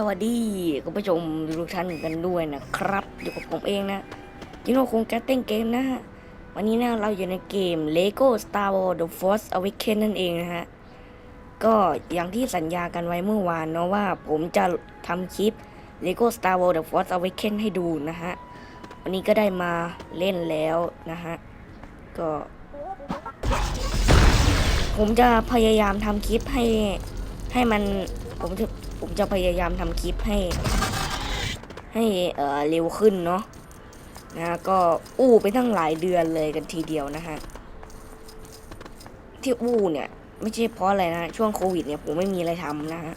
สวัสดีคุณผู้ชมทุกท่านกันด้วยนะครับ อยู่กับผมเองนะยินโนคงแกตเต้นเกมนะฮะ วันนี้นะเราอยู่ในเกม Lego Star Wars The Force Awakens นั่นเองนะฮะ ก็อย่างที่สัญญากันไว้เมื่อวานเนาะว่าผมจะทำคลิป Lego Star Wars The Force Awakens ให้ดูนะฮะ วันนี้ก็ได้มาเล่นแล้วนะฮะ ก็ ผมจะพยายามทำคลิปให้ให้มันผมจะ ผมจะพยายามทำคลิปให้ ให้เอ่อเร็วขึ้นเนาะนะก็อู้ไปตั้งหลายเดือนเลยกันทีเดียวนะฮะที่อู้เนี่ยไม่ใช่เพราะอะไรนะช่วงโควิดเนี่ยผมไม่มีอะไรทำนะฮะ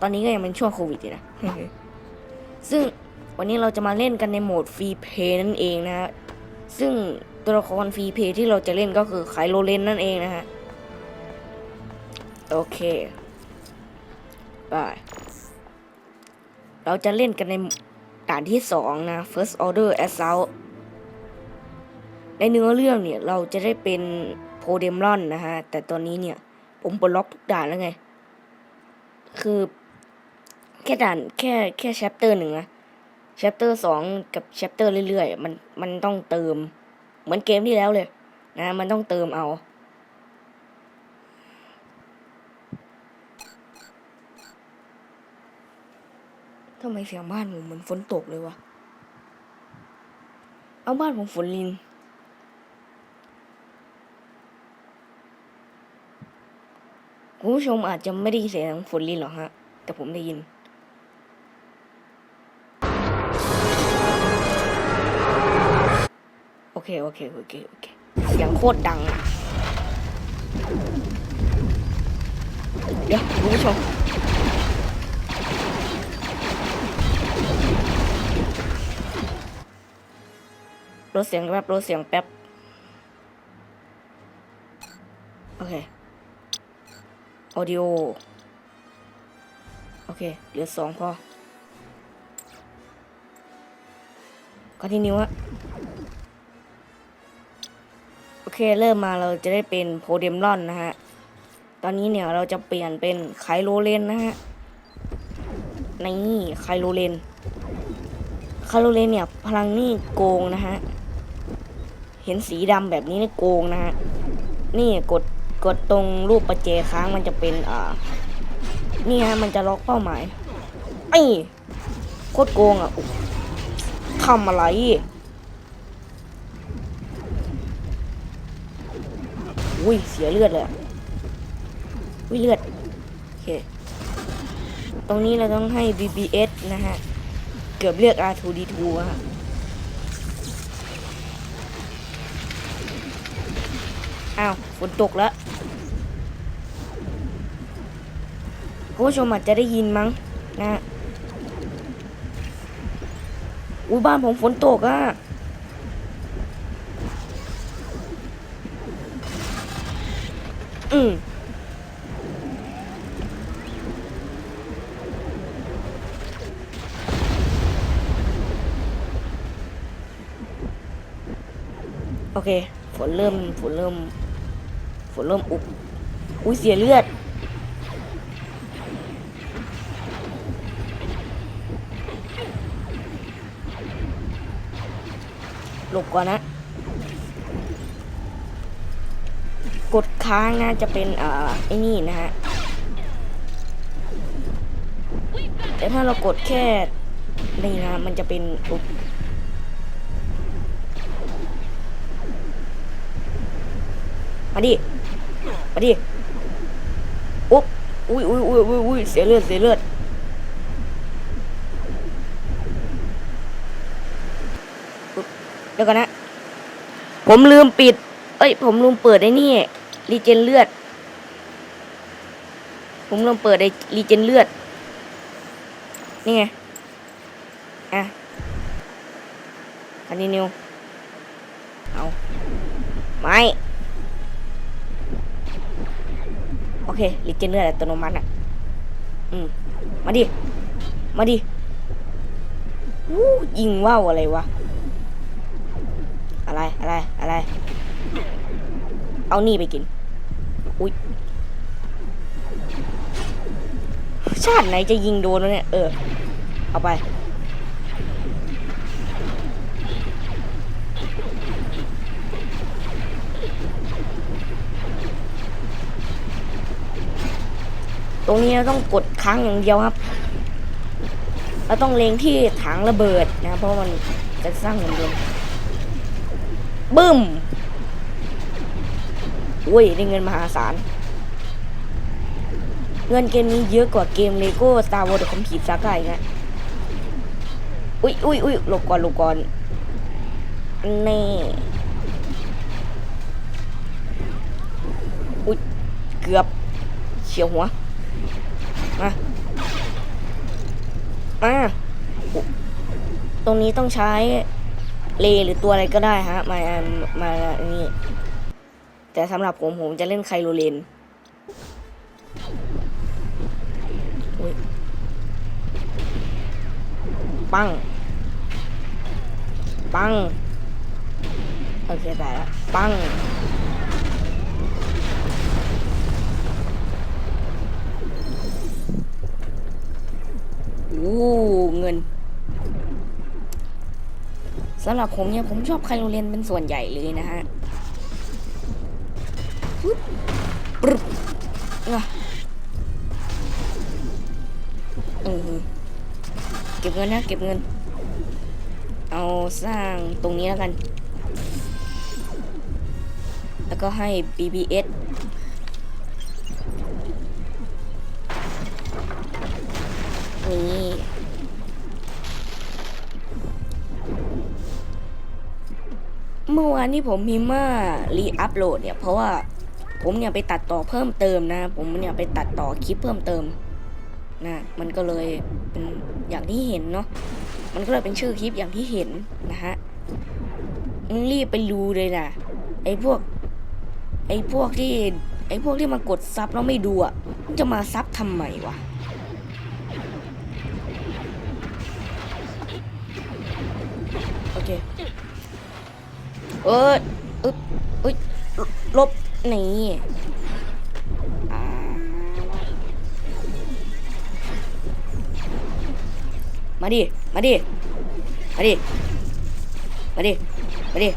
ตอนนี้ก็ยังเป็นช่วงโควิดอยู่นะซึ่งวันนี้เราจะมาเล่นกันในโหมดฟรีเพย์นั่นเองนะฮะซึ่งตัวละครฟรีเพย์ที่เราจะเล่นก็คือไคโลเลนนั่นเองนะฮะ โอเค เราจะเล่นกันในด่านที่สองนะ First Order Assault ในเนื้อเรื่องเนี่ย เราจะได้เป็นโพเดมรอนนะฮะ แต่ตอนนี้เนี่ย ผมปลดล็อกทุกด่านแล้วไง คือ แค่ด่านแค่แค่แชปเตอร์หนึ่งนะแชปเตอร์สองกับแชปเตอร์เรื่อยๆ มันมันต้องเติม เหมือนเกมที่แล้วเลย นะ มันต้องเติมเอา ไมเสียงบ้านผมเหมือนฝนตกเลยวะเอาบ้านผมฝนลินคุณผู้ชมอาจจะไม่ได้ยินเสียงฝนลินหรอกฮะ แต่ผมได้ยินโอเค โอเค โอเค โอเคเสียงโคตรดัง เดี๋ยวคุณผู้ชม ลดเสียงแป๊บลดเสียงแป๊บ โอเค ออดิโอ โอเค เหลือสองพอก็ที่นิ้วอะโอเค เริ่มมาเราจะได้เป็นโพเดมรอนนะฮะ ตอนนี้เนี่ยเราจะเปลี่ยนเป็นไคโลเลนนะฮะ นี่ไคโลเลนไคโลเลนเนี่ย พลังนี่โกงนะฮะ เห็นสีดำแบบนี้นี่โกงนะฮะนี่กดกดตรงรูปประเจค้างมันจะเป็นอ่านี่ฮะมันจะล็อกเป้าหมายไอ้โคตรโกงอะทำอะไรอุ้ยเสียเลือดเลยอะอุ้ยเลือดโอเคตรงนี้เราต้องให้ BBS นะฮะ เกือบเรียก R2D2 อะฮะ อ้าวฝนตกแล้วคุณผู้ชมอาจจะได้ยินมั้งนะฮะอุ้ยบ้านผมฝนตกอะอืมโอเค ฝนเริ่ม ฝนเริ่ม ฝนเริ่มอุกอุ้ยเสียเลือด หลบก่อนนะ กดค้างนะจะเป็นอ่าไอ้นี่นะฮะ แต่ถ้าเรากดแค่นี่นะ มันจะเป็นอุบมาดิ มาดิอุ๊บอุ้ยอุ้ยอุ้ยอุ้ยอุ้ยเสียเลือดเสียเลือดเดี๋ยวก่อนนะ ผมลืมปิด เอ้ย ผมลืมเปิดไอ้นี่รีเจนเลือด ผมลืมเปิดไอ้รีเจนเลือด นี่ไง อะคันนี้นิว เอา ไม่ เครีเจนเลือดอัตโนมัติอะ อืม มาดิ มาดิวู้ยิงว่าวอะไรวะ อะไร อะไร อะไร เอานี่ไปกิน อุ้ย ชาติไหนจะยิงโดนวะเนี่ย เออ เอาไป รงนี้เราต้องกดค้างอย่างเดียวครับ เราต้องเล็งที่ถังระเบิดนะ เพราะมันจะสร้างเงินเดือนบึ้มอุ้ยได้เงินมหาศาล เงินเกมนี้เยอะกว่าเกมเลโก้ Star Wars The Complete Saga อีกนะอุ้ยอุ้ยอุ้ยหลบก่อนหลบก่อนแน่อุ้ยเกือบเฉียวหัว มามาตรงนี้ต้องใช้เลหรือตัวอะไรก็ได้ฮะ มา มาอันนี้ แต่สำหรับผม ผมจะเล่นไคโรเลนปัง ปัง โอเค ได้แล้ว ปัง เงินสำหรับผมเนี่ยผมชอบไคโรเลนเป็นส่วนใหญ่เลยนะฮะปึ๊บปรึบเออเก็บเงินนะเก็บเงิน เอาสร้างตรงนี้แล้วกัน แล้วก็ให้ BBS นี่เมื่อวานที่ผมพิมารีอัพโหลดเนี่ย เพราะว่าผมเนี่ยไปตัดต่อเพิ่มเติมนะ ผมเนี่ยไปตัดต่อคลิปเพิ่มเติมนะมันก็เลยเป็นอย่างที่เห็นเนาะมันก็เลยเป็นชื่อคลิปอย่างที่เห็นนะฮะมึงรีบไปดูเลยนะไอ้พวก ไอ้พวกที่ไอ้พวกที่มากดซับแล้วไม่ดูอะมันจะมาซับทำไมวะ เคเอออึ๊บอึ๊ยลบหนีมาดิ มาดิ มาดิ มาดิ มาดิ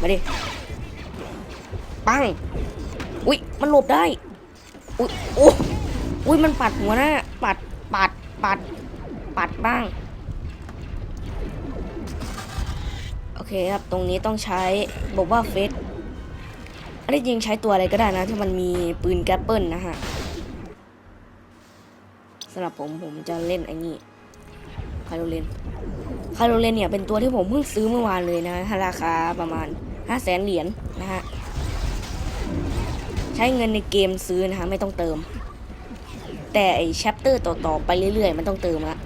มาดิ ปัง อุ้ย มันหลบได้ อุ้ยโอ้อุ้ย มันปัดหัวหน้า ปัด ปัด ปัด ปัดบ้าง โอเคครับ ตรงนี้ต้องใช้บอกว่าเฟสอันนี้จริงใช้ตัวอะไรก็ได้นะถ้ามันมีปืนแกปเปิลนะฮะสำหรับผมผมจะเล่นไอ้นี่คาโรเลนคาโรเลนเนี่ยเป็นตัวที่ผมเพิ่งซื้อเมื่อวานเลยนะราคาประมาณ5 0 0แสนเหรียญนะฮะ ใช้เงินในเกมซื้อนะฮะ ไม่ต้องเติม แต่ไอแชปเตอร์ต่อ ๆ ไปเรื่อย ๆ มันต้องเติมละ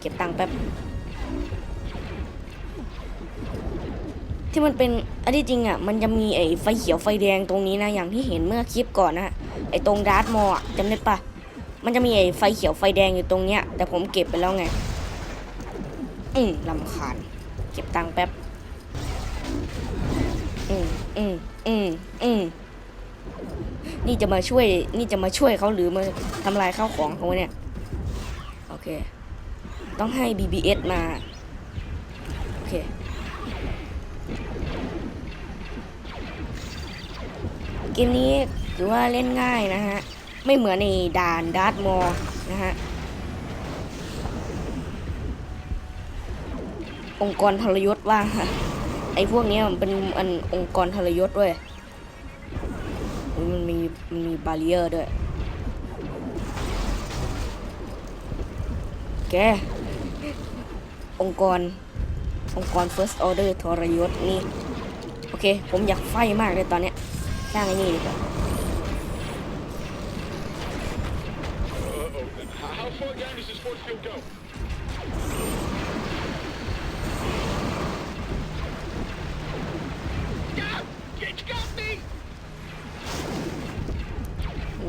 เก็บตังค์แป๊บ ที่มันเป็นอันที่จริงอะมันจะมีไอ้ไฟเขียวไฟแดงตรงนี้นะอย่างที่เห็นเมื่อคลิปก่อนนะไอ้ตรงดาร์ทมอลจำได้ปะมันจะมีไอ้ไฟเขียวไฟแดงอยู่ตรงเนี้ย แต่ผมเก็บไปแล้วไง อืมลำคาญเก็บตังค์แป๊บ อืมอืมอืมอืมนี่จะมาช่วย นี่จะมาช่วยเขาหรือมาทำลายข้าวของเขาเนี่ย โอเค ต้องให้ BBS มา โอเค เกมนี้ถือว่าเล่นง่ายนะฮะ ไม่เหมือนในด่านดาร์ตมอร์นะฮะ องค์กรทรยศว่าฮะไอ้พวกนี้มันเป็นอันองค์กรทรยศด้วยอุ๊ยมันมีมันมีบาเรียร์ด้วย แก องค์กร องค์กร first order ทรยศนี่ โอเค ผมอยากไฟมากเลยตอนเนี้ย สร้างไอ้นี่ดีกว่า How far down does this force field go? Ah! It got me!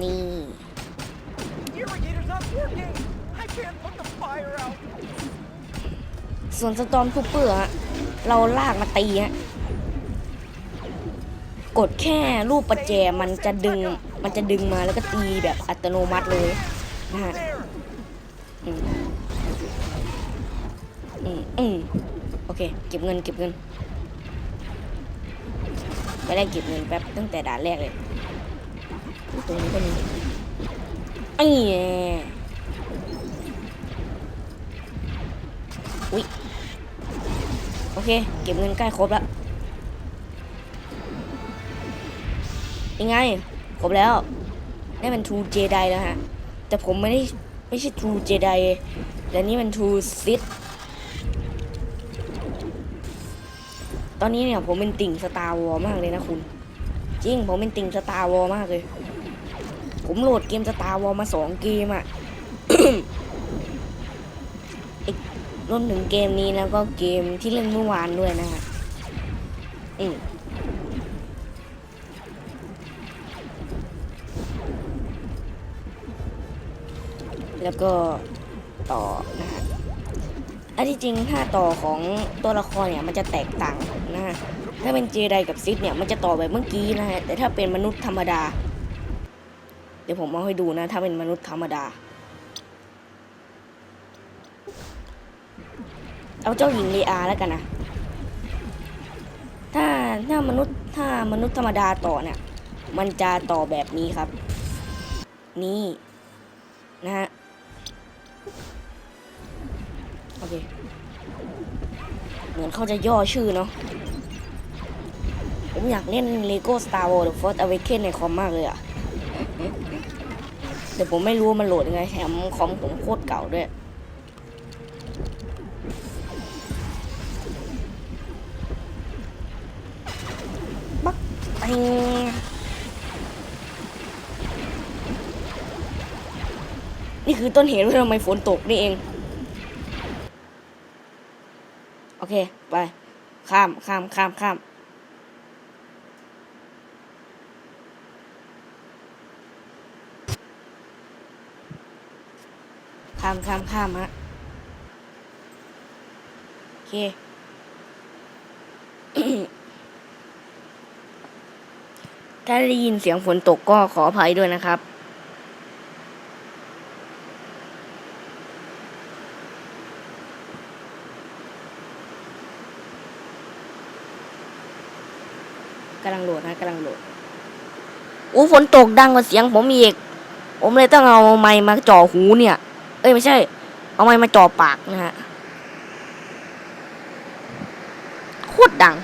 นี่ Irrigator's not working! I can't put the fire out! ส่วนสตอมทูเปอร์ฮะเราลากมาตีฮะ กดแค่รูปประแจมันจะดึงมันจะดึงมาแล้วก็ตีแบบอัตโนมัติเลยนะฮะอืมอืมอืมโอเค เก็บเงินเก็บเงินไปได้เก็บเงินแป๊บตั้งแต่ด่านแรกเลยตรงนี้ก็มีไอ้แย่อุ๊ยโอเค เก็บเงินใกล้ครบแล้ว ยังไงครบแล้วได้เป็น True Jedi แล้วฮะ แต่ผมไม่ได้ไม่ใช่ True Jedi แต่นี่มัน True Sith ตอนนี้เนี่ยผมเป็นติ่งสตาร์วอลมากเลยนะคุณ จริงผมเป็นติ่งสตาร์วอลมากเลย ผมโหลดเกมสตาร์วอลมาสองเกมอะรวมถึงเกมนี้แล้วก็เกมที่เล่นเมื่อวานด้วยนะฮะอืม แล้วก็ต่อนะฮะอันที่จริงถ้าต่อของตัวละครเนี่ยมันจะแตกต่างนะฮะถ้าเป็นเจไดกับซิดเนี่ยมันจะต่อแบบเมื่อกี้นะฮะแต่ถ้าเป็นมนุษย์ธรรมดา เดี๋ยวผมเอาให้ดูนะ ถ้าเป็นมนุษย์ธรรมดา เอาเจ้าหญิงเลอาแล้วกันนะถ้าถ้ามนุษย์ถ้ามนุษย์ธรรมดาต่อเนี่ยมันจะต่อแบบนี้ครับ นี่นะฮะ มือนเขาจะย่อชื่อเนาะผมอยากเล่น Lego Star Wars The Force Awakens ในคอมมากเลยอะแต่ผมไม่รู้มันโหลดยังไงแถมคอมผมโคตรเก่าด้วยบักไปนี่คือต้นเหตุว่าทำไมฝนตกนี่เอง โอ เคไป ข้ามข้ามข้ามข้ามข้ามข้ามข้ามฮะโอเคถ้าได้ยินเสียงฝนตกก็ขออภัยด้วยนะครับ กำลังโหลดนะกำลังโหลด โอ้ฝนตกดังกว่าเสียงผมอีก ผมเลยต้องเอาไมค์มาจ่อหูเนี่ย เอ้ยไม่ใช่ เอาไมค์มาจ่อปากนะฮะโคตรดัง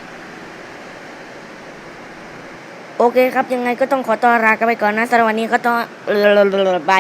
โอเคครับยังไงก็ต้องขอตัวลากันไปก่อนนะสำหรับวันนี้ก็ต้องเรือๆๆๆบ